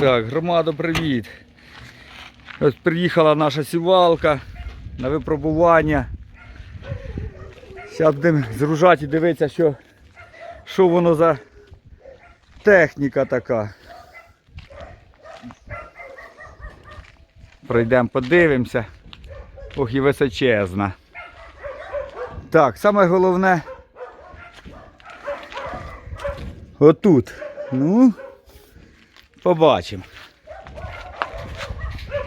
Так, громадо, привіт. Ось приїхала наша сівалка на випробування. Зараз будемо зружати і дивитися, що, що воно за техніка така. Пройдемо, подивимося. Ох і височезна. Так, саме головне. Отут. Ну, побачимо.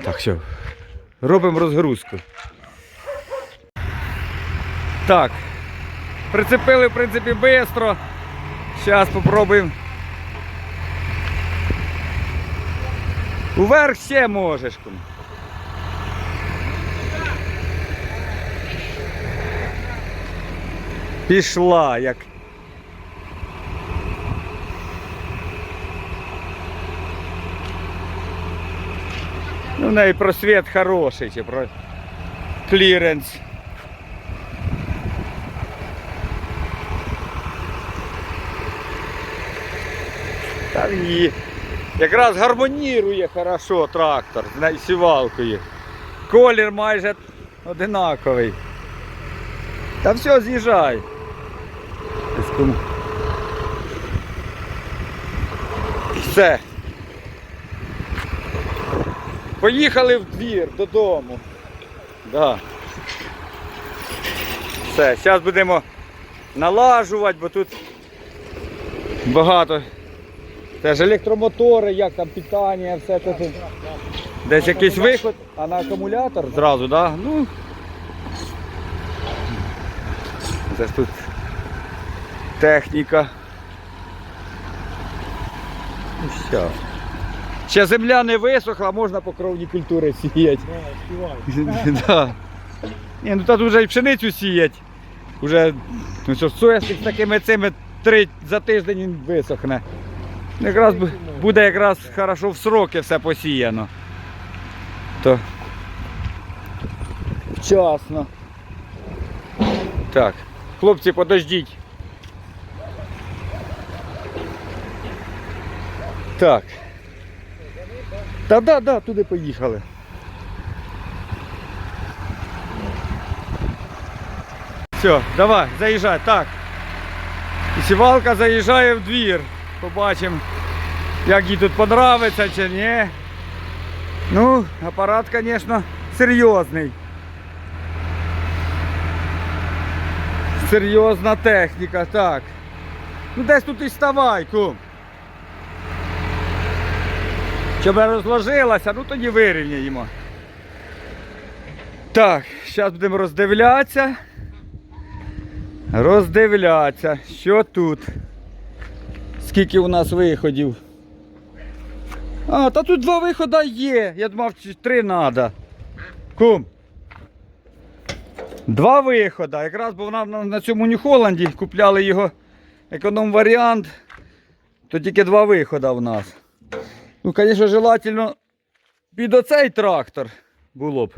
Так, що, робимо розгрузку. Так. Прицепили, в принципі, швидко. Зараз спробуємо. Уверх ще можеш. Пішла як. Ну, в неї просвіт хороший, чи про кліренс. Там її якраз гармонірує хорошо трактор з сівалкою. Колір майже одинаковий. Та все, з'їжджай. Все. Поїхали в двір додому. Да. Все, зараз будемо налажувати, бо тут багато. Теж електромотори, як там питання, все це. Десь якийсь виход, а на акумулятор зразу, да? Ну. Це тут техніка. Ну що. Ще земля не висохла, можна покровні культури сіяти. да. Ні, ну тут вже і пшеницю сіять. Уже ну що, з такими цими три за тиждень він висохне. Якраз буде якраз хорошо в сроки все посіяно. То вчасно. Так, хлопці, подождіть. Так. Та да, да, туди поїхали. Все, давай, заїжджай. Так. І сівалка заїжджає в двір. Побачимо, як їй тут подобається чи ні. Ну, апарат, звісно, серйозний. Серйозна техніка, так. Ну десь тут і ставай, кум. Щоб розложилася, ну тоді вирівняємо. Так, зараз будемо роздивлятися. Роздивлятися, що тут. Скільки у нас виходів. А, та тут два виходи є. Я думав, три треба. Кум. Два виходи. Якраз бо вона на, цьому Нью-Холланді купляли його економ варіант. То тільки два виходи в нас. Ну, звісно, желательно під оцей трактор було б.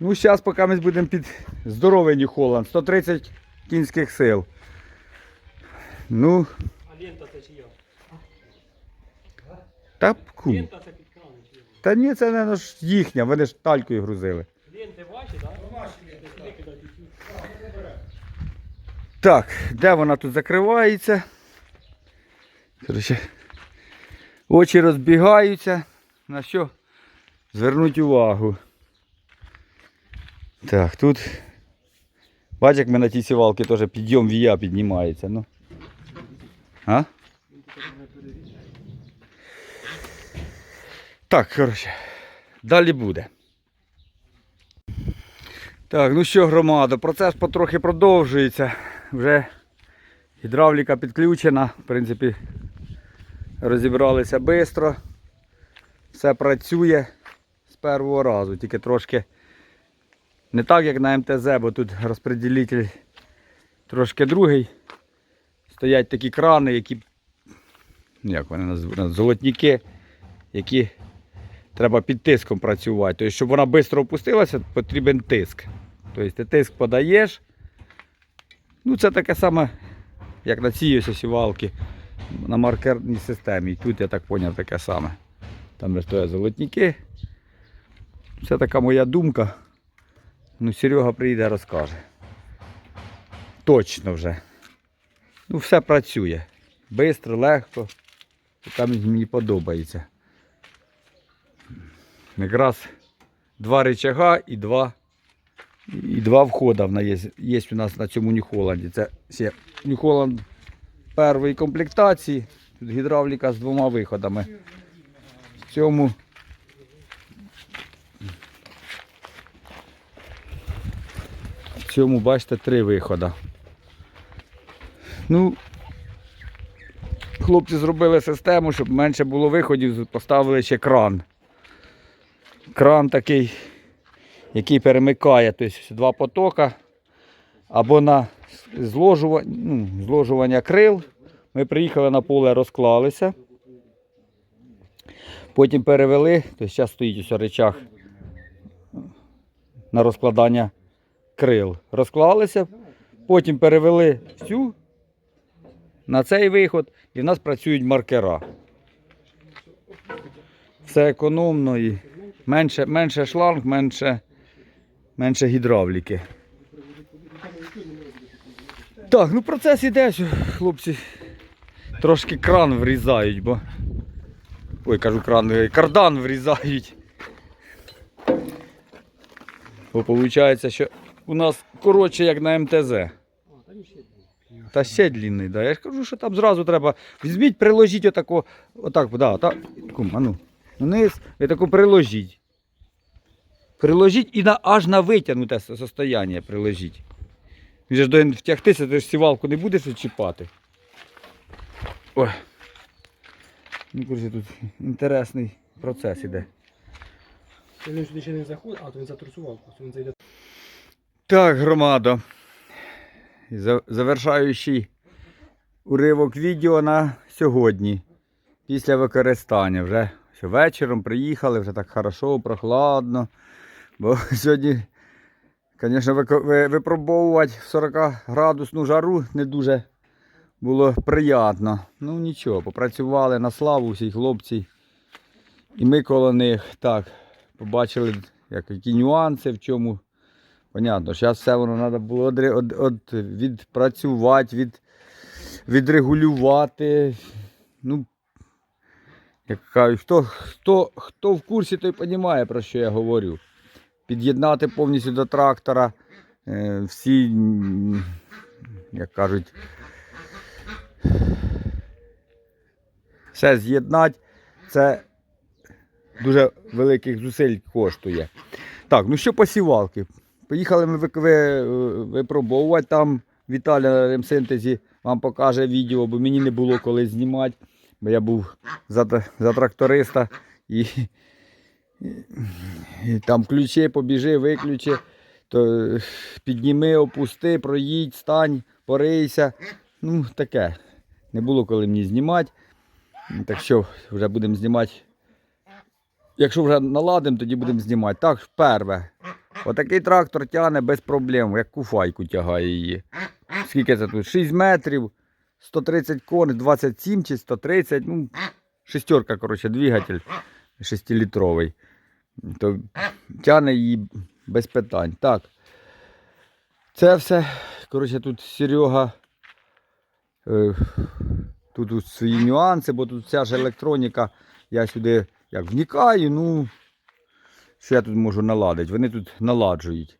Ну, зараз поки ми будемо під здоровий Нью-Холланд. 130 кінських сил. Ну, А лента це чия? та кум. Лента це під крани чия? Та ні, це не ж їхня, вони ж талькою грузили. Ленти ваші, так? Ваші ленти. Так, де вона тут закривається? Короче, очі розбігаються. На що? Звернуть увагу. Так, тут. Бач, як в мене ті сівалки теж підйом вія піднімається. Ну. А? Так, коротше, далі буде. Так, ну що, громада, процес потрохи продовжується. Вже гідравліка підключена, в принципі, розібралися швидко. Все працює з першого разу, тільки трошки не так, як на МТЗ, бо тут розподілитель трошки другий. Стоять такі крани, які, ну, як вони називають, золотніки, які треба під тиском працювати. Тобто, щоб вона швидко опустилася, потрібен тиск. Тобто ти тиск подаєш. Ну це таке саме, як на цій ось сівалки. На маркерній системі. І тут я так зрозумів таке саме. Там де стоять золотники. Це така моя думка. Ну, Серега прийде розкаже. Точно вже. Ну, все працює. Бистро, легко. Там мені подобається. Якраз два рычага і два, і два входа в є, є у нас на цьому Нью-Холланді. Це Нью-Холланд першої комплектації. Гідравліка з двома виходами. В цьому в цьому, бачите, три виходи. Ну, хлопці зробили систему, щоб менше було виходів, поставили ще кран. Кран такий, який перемикає тобто, два потока. Або на зложування, ну, зложування крил. Ми приїхали на поле, розклалися. Потім перевели, тобто зараз стоїть ось речах на розкладання крил. Розклалися, потім перевели всю на цей виход і в нас працюють маркера. Все економно і менше, менше шланг, менше, менше гідравліки. Так, ну процес іде, що хлопці трошки кран врізають, бо. Ой, кажу кран, е, кардан врізають. Бо виходить, що у нас коротше, як на МТЗ. Та ще длинний, да. Я ж кажу, що там зразу треба. Візьміть, приложіть отако, отак, да, отак. Кум, а ну, вниз, ви таку приложіть. Приложіть і на, аж на витягнуте со- состояння приложіть. Він же ж до втягтися, ти ж сівалку не будеш чіпати. Ой. Ну, коротше, тут інтересний процес іде. Він сюди ще не заходить, а то він затрусував, він зайде. Так, громада. Завершаючий уривок відео на сьогодні. Після використання. Вже що вечором приїхали, вже так хорошо, прохладно. Бо сьогодні, звісно, випробовувати в 40 градусну жару не дуже було приємно. Ну нічого, попрацювали на славу всі хлопці. І ми коло них так побачили, як, які нюанси в чому. Понятно, зараз все воно треба було одре- од, од, відпрацювати, від, відрегулювати. Ну, як кажуть, хто, хто, хто в курсі, той розуміє, про що я говорю. Під'єднати повністю до трактора е, всі, як кажуть, все з'єднати, це дуже великих зусиль коштує. Так, ну що посівалки? Поїхали ми ви- ви- випробовувати там. Віталя на ремсинтезі вам покаже відео, бо мені не було коли знімати. Бо я був за, за тракториста і там включи, побіжи, виключи, то е, підніми, опусти, проїдь, стань, порийся. Ну, таке. Не було коли мені знімати. Так що вже будемо знімати. Якщо вже наладимо, тоді будемо знімати. Так, перше. Отакий трактор тягне без проблем, як куфайку тягає її. Скільки це тут? 6 метрів, 130 коней, 27 чи 130, ну, шестерка, коротше, двигатель 6-літровий. То тягне її без питань. Так. Це все. Коротше, тут Серега. Е, тут, тут свої нюанси, бо тут вся ж електроніка. Я сюди як вникаю, ну що я тут можу наладити? Вони тут наладжують.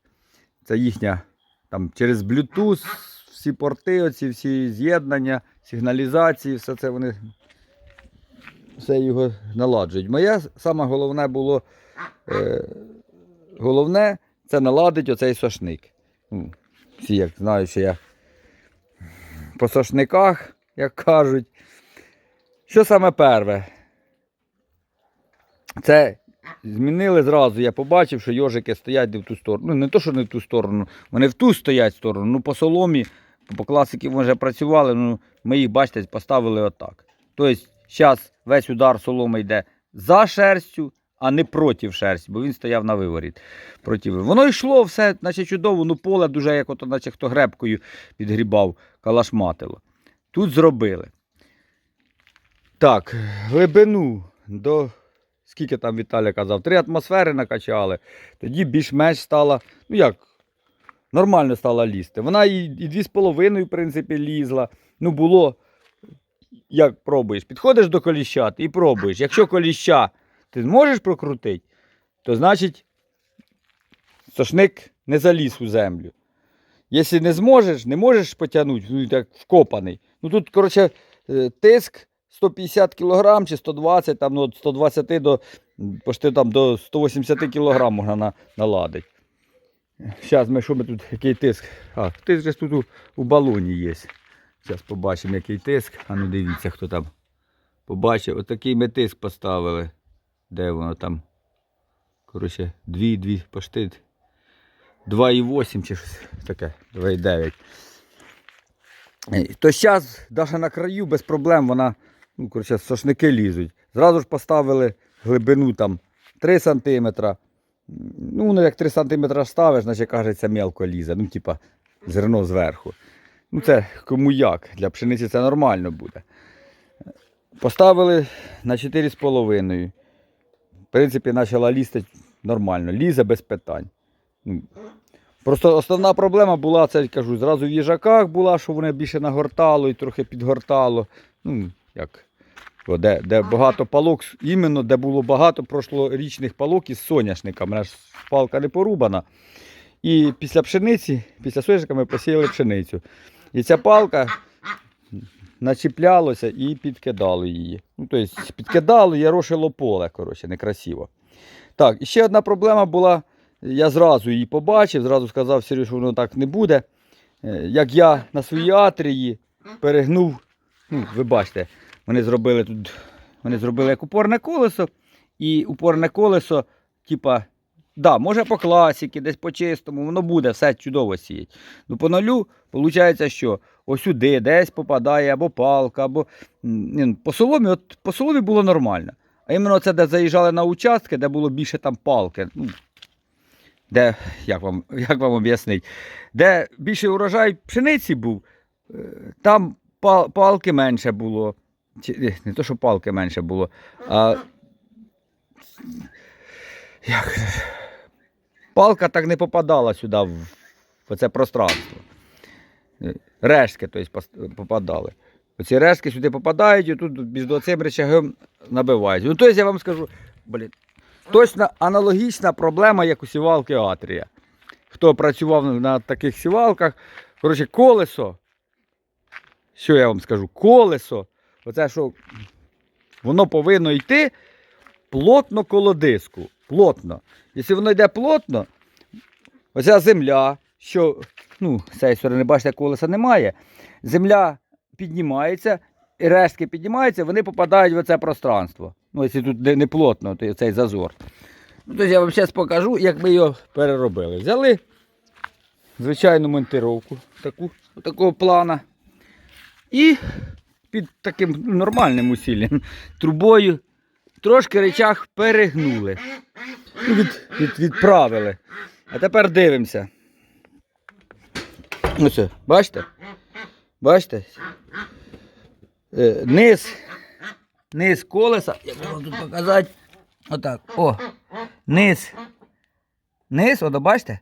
Це їхня там через Bluetooth, всі порти, оці всі з'єднання, сигналізації, все це вони все його наладжують. Моє саме головне було головне це наладити оцей сошник. Ну, всі як знають, що я по сошниках, як кажуть. Що саме перше? Це змінили зразу. Я побачив, що йожики стоять не в ту сторону. Ну, не то, що не в ту сторону, вони в ту стоять сторону. Ну, по соломі, по класики ми вже працювали, ну, ми їх, бачите, поставили отак. Тобто, зараз весь удар соломи йде за шерстю, а не проти шерсті, бо він стояв на виворіт. Проти. Воно йшло все, наче чудово, ну поле дуже, як ото, наче хто гребкою підгрібав, калашматило. Тут зробили. Так, глибину до. Скільки там Віталій казав? Три атмосфери накачали. Тоді більш-менш стала, ну як, нормально стала лізти. Вона і, і дві з половиною, в принципі, лізла. Ну, було, як пробуєш. Підходиш до коліща і пробуєш. Якщо коліща ти зможеш прокрутити, то значить сошник не заліз у землю. Якщо не зможеш, не можеш потягнути, ну так вкопаний. Ну тут, коротше, е, тиск 150 кг чи 120, там, ну, від 120 до, почти, там, до 180 кг можна на, наладити. Зараз ми що ми тут, який тиск? А, тиск тут у, у балоні є. Зараз побачимо, який тиск. А ну дивіться, хто там побачив. Отакий ми тиск поставили. Де воно там? Коротше, 2, 2, почти 2,8 чи щось таке, 2,9. Е, То зараз, навіть на краю, без проблем вона, ну, коротше, сошники лізуть. Зразу ж поставили глибину там 3 см. Ну, ну, як 3 см ставиш, значить кажеться, мелко лізе. Ну, типа, зерно зверху. Ну, це кому як. Для пшениці це нормально буде. Поставили на 4,5. В принципі, почала лізти нормально. Лізе без питань. Ну, Просто основна проблема була, це кажу, зразу в їжаках була, що вони більше нагортало і трохи підгортало. Ну, як, де, де багато палок, іменно де було багато прошлорічних палок із соняшника. У мене ж палка не порубана. І після пшениці, після соняшника ми посіяли пшеницю. І ця палка начіплялося і підкидало її. Ну, тобто підкидало, ярошило поле, коротше, некрасиво. Так, ще одна проблема була. Я зразу її побачив, зразу сказав Сереж, що воно так не буде. Е, Як я на своїй атрії перегнув, ну, ви бачите, вони зробили тут, вони зробили як упорне колесо, і упорне колесо, типа, да, може по класіки, десь по чистому, воно буде все чудово сіять. Ну по нулю, виходить, що ось сюди десь попадає або палка, або ну, по соломі, от по соломі було нормально. А іменно це, де заїжджали на участки, де було більше там палки. Ну, де, як вам, як вам об'яснити, де більший урожай пшениці був, е, там пал- палки менше було. Чи, не то, що палки менше було, а як, палка так не попадала сюди, в, це пространство. Рештки тобто, попадали. Оці рештки сюди попадають, і тут між цим речагом набивають. Ну, тобто я вам скажу, блін, Точно аналогічна проблема, як у сівалки Атрія. Хто працював на таких сівалках, коротше, колесо. Що я вам скажу? Колесо, оце що воно повинно йти плотно коло диску. Плотно. Якщо воно йде плотно, оця земля, що, ну, з цієї бачите, колеса немає. Земля піднімається, і рештки піднімаються, вони попадають в це пространство. Ну, якщо тут не, плотно, то цей зазор. Ну, то я вам зараз покажу, як ми його переробили. Взяли звичайну монтировку, таку, такого плана. І під таким нормальним усиллям трубою трошки речах перегнули. Ну, від, від, відправили. А тепер дивимося. Ось, бачите? Бачите? Е, низ, низ колеса, як вам тут показати. Отак. О. Низ. Низ, от бачите?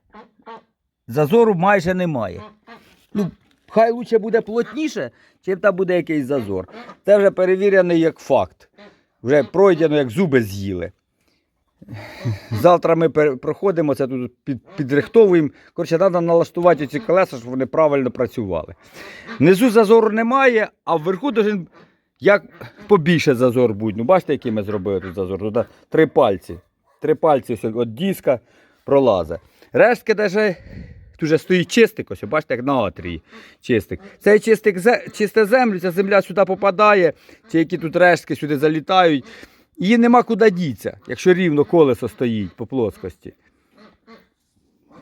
Зазору майже немає. Ну, хай лучше буде плотніше, чим там буде якийсь зазор. Це вже перевірений як факт. Вже пройдено, як зуби з'їли. Завтра ми проходимо, це тут під, підрихтовуємо. Коротше, треба налаштувати ці колеса, щоб вони правильно працювали. Внизу зазору немає, а вверху должен як побільше зазор будь. Ну, бачите, який ми зробили тут зазор? Тут три пальці. Три пальці ось від диска пролазить. Рештки навіть тут вже стоїть чистик, ось, бачите, як на атрії чистик. Цей чистик чисте землю, ця земля сюди попадає, чи які тут рештки сюди залітають. Її нема куди дітися, якщо рівно колесо стоїть по плоскості.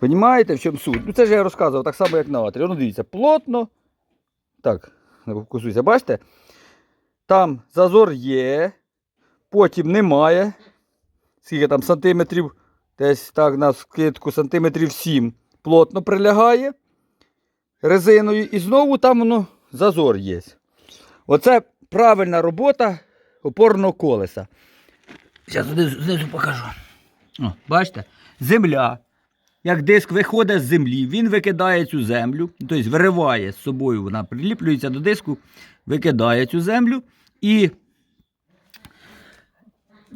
Понімаєте, в чому суть? Ну це ж я розказував так само, як на атрі. Ну дивіться, плотно. Так, не фокусуйся, бачите? Там зазор є, потім немає. Скільки там сантиметрів, десь так на скидку сантиметрів 7 плотно прилягає резиною. І знову там воно зазор є. Оце правильна робота опорного колеса. Зараз знизу, покажу. О, бачите? Земля. Як диск виходить з землі, він викидає цю землю, тобто вириває з собою, вона приліплюється до диску, викидає цю землю і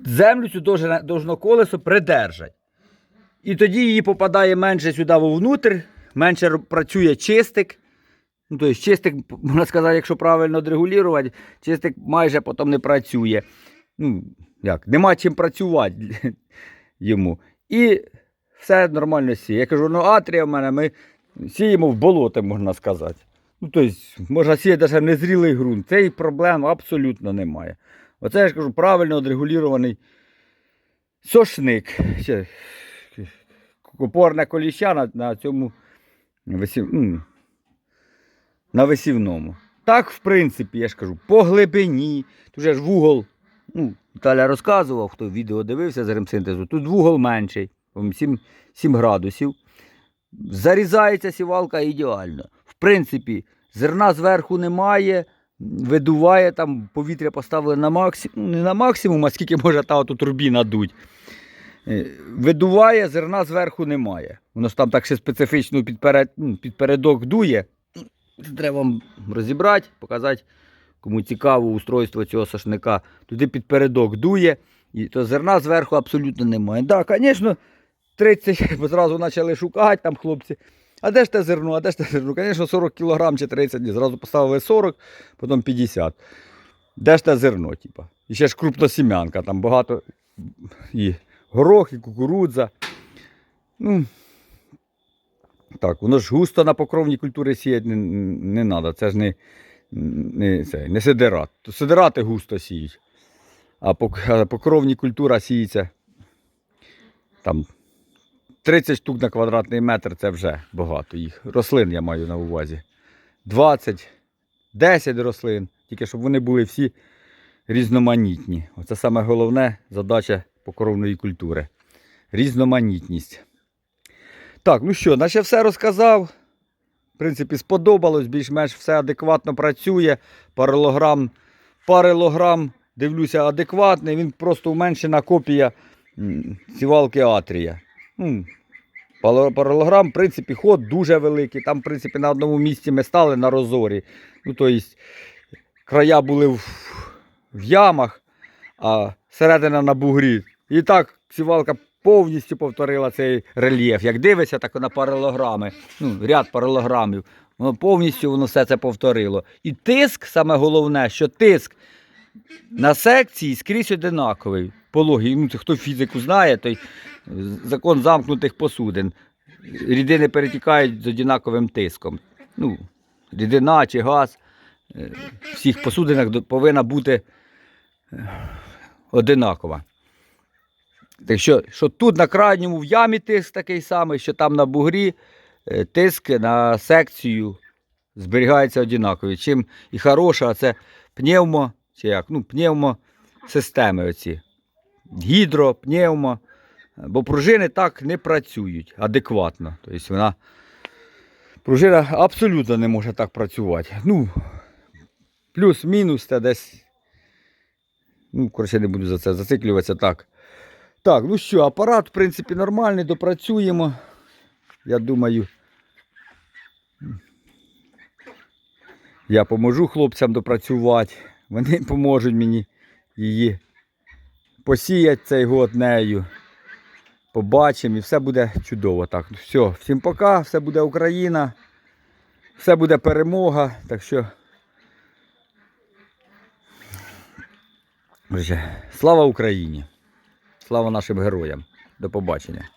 землю цю должне, колесо придержать. І тоді її попадає менше сюди вовнутрь, менше працює чистик. Ну, тобто чистик, можна сказати, якщо правильно одрегулювати, чистик майже потім не працює. Ну, як, нема чим працювати йому. І все нормально сіє. Я кажу, ну атрія в мене ми сіємо в болото, можна сказати. Ну, тобто, можна сіяти навіть незрілий ґрунт. Цієї проблем абсолютно немає. Оце я ж кажу, правильно одрегулірований сошник. Ще, опорне коліща на, на цьому висів, ну, на висівному. Так, в принципі, я ж кажу, по глибині. Тут же ж вугол, ну, Віталя розказував, хто відео дивився з ремсинтезу, тут вугол менший, 7, 7 градусів. Зарізається сівалка ідеально. В принципі, зерна зверху немає, видуває, там повітря поставили на максимум, не на максимум, а скільки може та от турбіна дуть. Е, Видуває, зерна зверху немає. Воно ж там так ще специфічно підперед, ну, підпередок дує. Треба вам розібрати, показати, кому цікаво устройство цього сошника. Туди підпередок дує, і то зерна зверху абсолютно немає. Так, да, звісно, 30, бо зразу почали шукати там хлопці. А де ж те зерно, а де ж те зерно? Звісно, 40 кг чи 30, ні, зразу поставили 40, потім 50. Де ж те зерно, типа? І ще ж крупносім'янка, там багато і горох, і кукурудза. Ну, так, воно ж густо на покровні культури сіяти не, не треба. Це ж не, не, це, не сидерат. Сидерати густо сіють. А покровні культура сіється там 30 штук на квадратний метр це вже багато їх. Рослин я маю на увазі. 20, 10 рослин, тільки щоб вони були всі різноманітні. Оце саме головне задача покровної культури. Різноманітність. Так, ну що, наче все розказав. В принципі, сподобалось, більш-менш все адекватно працює. Паралограм, паралограм, дивлюся, адекватний. Він просто уменшена копія сівалки Атрія. Паралограм, в принципі, ход дуже великий. Там, в принципі, на одному місці ми стали на розорі. Ну, тобто, края були в, в ямах, а середина на бугрі. І так сівалка повністю повторила цей рельєф. Як дивишся, так на паралограми, ну, ряд паралограмів, воно повністю воно все це повторило. І тиск, саме головне, що тиск на секції скрізь одинаковий. По логіці, ну, хто фізику знає, той закон замкнутих посудин. Рідини перетікають з однаковим тиском. Ну, рідина чи газ е, в всіх посудинах повинна бути е, одинакова. Так що, що тут на крайньому в ямі тиск такий самий, що там на бугрі е, тиск на секцію зберігається однаковий. Чим і хороша, це пневмо, чи як, ну, пневмо системи оці. Гідро, пневмо. Бо пружини так не працюють адекватно. Тобто вона пружина абсолютно не може так працювати. Ну, плюс-мінус це десь. Ну, коротше, не буду за це зациклюватися так. Так, ну що, апарат, в принципі, нормальний, допрацюємо. Я думаю. Я поможу хлопцям допрацювати. Вони поможуть мені її посіяти цей год нею. Побачимо і все буде чудово. Так, ну все, всім пока, все буде Україна, все буде перемога. Так що. Слава Україні! Слава нашим героям! До побачення!